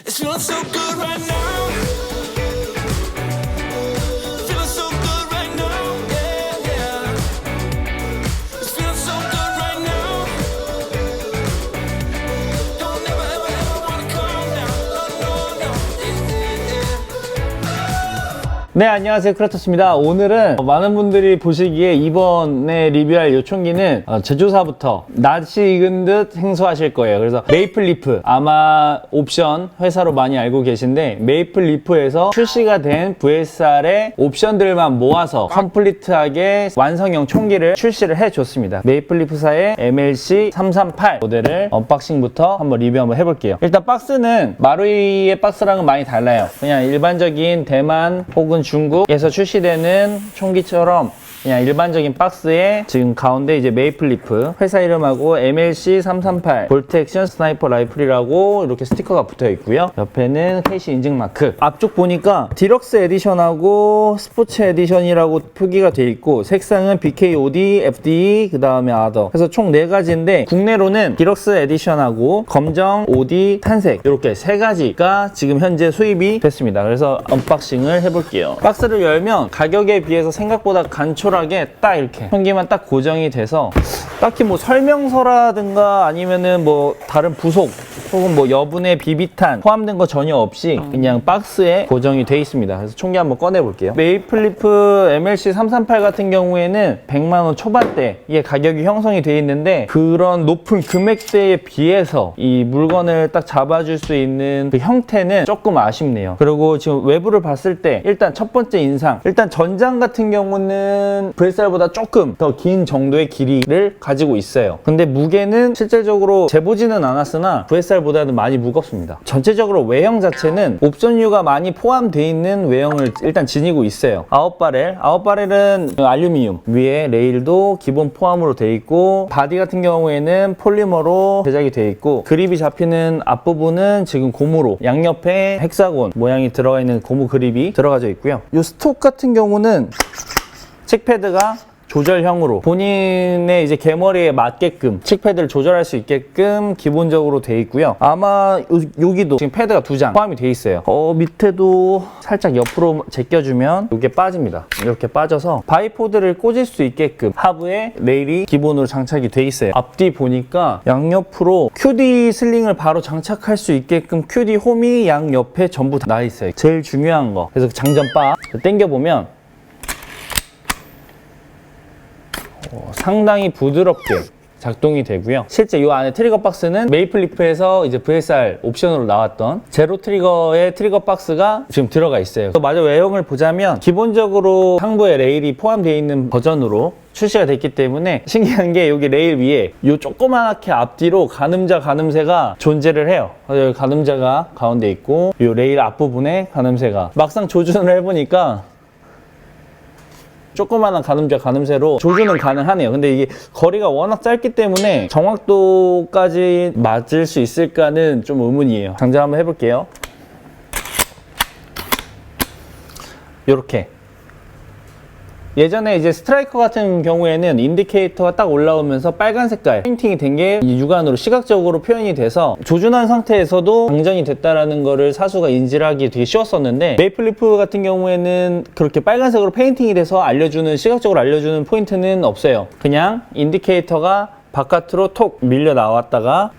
It's feeling so good right now. 네 안녕하세요. 크라토스입니다. 오늘은 많은 분들이 보시기에 이번에 리뷰할 이 총기는 어, 제조사부터 낯이 익은 듯 행수하실 거예요. 그래서 메이플 리프 아마 옵션 회사로 많이 알고 계신데 메이플 리프에서 출시가 된 VSR의 옵션들만 모아서 컴플리트하게 완성형 총기를 출시를 해줬습니다. 메이플 리프사의 MLC 338 모델을 언박싱부터 한번 리뷰 한번 해볼게요. 일단 박스는 마루이의 박스랑은 많이 달라요. 그냥 일반적인 대만 혹은 중국에서 출시되는 총기처럼 그냥 일반적인 박스에 지금 가운데 이제 메이플리프 회사 이름하고 MLC 338 볼트 액션 스나이퍼 라이플이라고 이렇게 스티커가 붙어 있고요. 옆에는 캐시 인증 마크. 앞쪽 보니까 디럭스 에디션하고 스포츠 에디션이라고 표기가 돼 있고 색상은 BKOD, FD 그다음에 아더. 그래서 총 네 가지인데 국내로는 디럭스 에디션하고 검정, OD, 탄색 이렇게 세 가지가 지금 현재 수입이 됐습니다. 그래서 언박싱을 해볼게요. 박스를 열면 가격에 비해서 생각보다 간 촐하게 딱 이렇게. 총기만 딱 고정이 돼서 딱히 뭐 설명서라든가 아니면은 뭐 다른 부속 혹은 뭐 여분의 비비탄 포함된 거 전혀 없이 그냥 박스에 고정이 돼 있습니다. 그래서 총기 한번 꺼내 볼게요. 메이플리프 MLC 338 같은 경우에는 100만 원 초반대 이게 가격이 형성이 돼 있는데 그런 높은 금액대에 비해서 이 물건을 딱 잡아줄 수 있는 그 형태는 조금 아쉽네요. 그리고 지금 외부를 봤을 때 일단 첫 번째 인상 일단 전장 같은 경우는 VSR보다 조금 더 긴 정도의 길이를 가지고 있어요. 근데 무게는 실질적으로 재보지는 않았으나 VSR보다는 많이 무겁습니다. 전체적으로 외형 자체는 옵션유가 많이 포함되어 있는 외형을 일단 지니고 있어요. 아웃바렐, 아웃바렐은 알루미늄 위에 레일도 기본 포함으로 되어 있고 바디 같은 경우에는 폴리머로 제작이 되어 있고 그립이 잡히는 앞부분은 지금 고무로 양옆에 헥사곤 모양이 들어가 있는 고무 그립이 들어가져 있고요. 이 스톡 같은 경우는 칙패드가 조절형으로 본인의 이제 개머리에 맞게끔 칙패드를 조절할 수 있게끔 기본적으로 돼 있고요. 아마 요, 여기도 지금 패드가 두 장 포함이 돼 있어요. 어 밑에도 살짝 옆으로 제껴주면 이게 빠집니다. 이렇게 빠져서 바이포드를 꽂을 수 있게끔 하부에 레일이 기본으로 장착이 돼 있어요. 앞뒤 보니까 양옆으로 QD 슬링을 바로 장착할 수 있게끔 QD 홈이 양옆에 전부 다 나 있어요. 제일 중요한 거. 그래서 장전바 당겨 보면 어, 상당히 부드럽게 작동이 되고요. 실제 이 안에 트리거 박스는 메이플리프에서 이제 VSR 옵션으로 나왔던 제로 트리거의 트리거 박스가 지금 들어가 있어요. 또 마저 외형을 보자면 기본적으로 상부에 레일이 포함되어 있는 버전으로 출시가 됐기 때문에 신기한 게 여기 레일 위에 이 조그맣게 앞뒤로 가늠자 가늠새가 존재를 해요. 여기 가늠자가 가운데 있고 이 레일 앞부분에 가늠새가 막상 조준을 해보니까 조그마한 가늠자 가늠새로 조준은 가능하네요. 근데 이게 거리가 워낙 짧기 때문에 정확도까지 맞을 수 있을까는 좀 의문이에요. 장전 한번 해볼게요. 요렇게. 예전에 이제 스트라이커 같은 경우에는 인디케이터가 딱 올라오면서 빨간 색깔 페인팅이 된 게 육안으로 시각적으로 표현이 돼서 조준한 상태에서도 방전이 됐다라는 거를 사수가 인지를 하기 되게 쉬웠었는데 메이플리프 같은 경우에는 그렇게 빨간색으로 페인팅이 돼서 알려주는 시각적으로 알려주는 포인트는 없어요. 그냥 인디케이터가 바깥으로 톡 밀려 나왔다가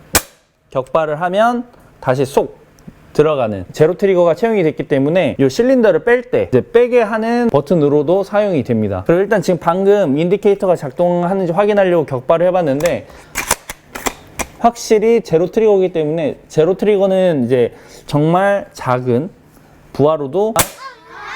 격발을 하면 다시 쏙 들어가는 제로 트리거가 채용이 됐기 때문에 이 실린더를 뺄 때 빼게 하는 버튼으로도 사용이 됩니다. 그리고 일단 지금 방금 인디케이터가 작동하는지 확인하려고 격발을 해봤는데 확실히 제로 트리거이기 때문에 제로 트리거는 이제 정말 작은 부하로도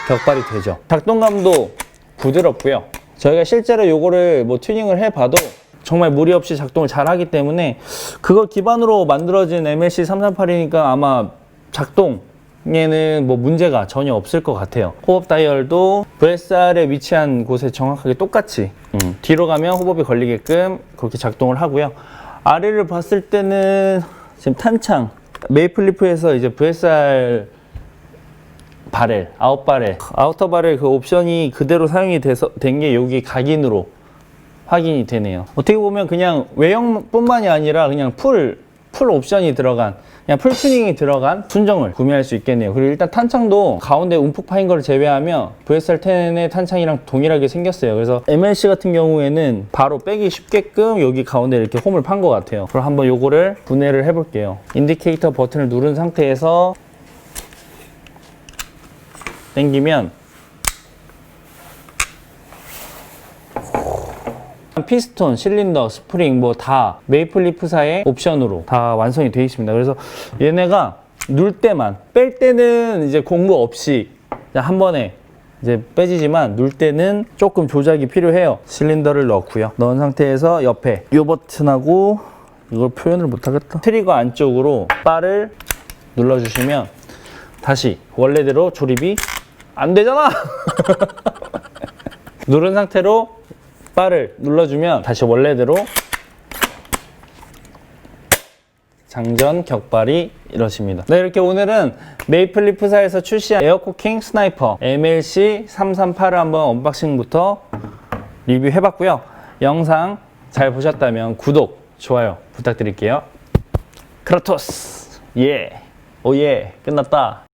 격발이 되죠. 작동감도 부드럽고요. 저희가 실제로 요거를 뭐 튜닝을 해봐도 정말 무리 없이 작동을 잘 하기 때문에 그걸 기반으로 만들어진 MLC 338이니까 아마 작동 에는 뭐 문제가 전혀 없을 것 같아요. 호흡 다이얼도 VSR에 위치한 곳에 정확하게 똑같이 음, 뒤로 가면 호흡이 걸리게끔 그렇게 작동을 하고요. 아래를 봤을 때는 지금 탄창 메이플리프에서 이제 VSR 바렐, 아웃 바렐, 아우터 바렐 그 옵션이 그대로 사용이 돼서 된 게 여기 각인으로 확인이 되네요. 어떻게 보면 그냥 외형뿐만이 아니라 그냥 풀, 풀 옵션이 들어간 그냥 풀 튜닝이 들어간 순정을 구매할 수 있겠네요. 그리고 일단 탄창도 가운데 움푹 파인 걸 제외하면 VSR10의 탄창이랑 동일하게 생겼어요. 그래서 MLC 같은 경우에는 바로 빼기 쉽게끔 여기 가운데 이렇게 홈을 판 것 같아요. 그럼 한번 요거를 분해를 해볼게요. 인디케이터 버튼을 누른 상태에서 당기면 피스톤, 실린더, 스프링 뭐 다 메이플 리프사의 옵션으로 다 완성이 되어 있습니다. 그래서 얘네가 눌 때만 뺄 때는 이제 공구 없이 한 번에 이제 빼지지만 눌 때는 조금 조작이 필요해요. 실린더를 넣고요. 넣은 상태에서 옆에 이 버튼하고 이걸 표현을 못하겠다. 트리거 안쪽으로 바를 눌러주시면 다시 원래대로 조립이 안 되잖아. 누른 상태로 바를 눌러주면 다시 원래대로 장전 격발이 이루어집니다. 네, 이렇게 오늘은 메이플리프사에서 출시한 에어코킹 스나이퍼 MLC 338을 한번 언박싱부터 리뷰해봤고요. 영상 잘 보셨다면 구독, 좋아요 부탁드릴게요. 크라토스! 예! 오예! 끝났다!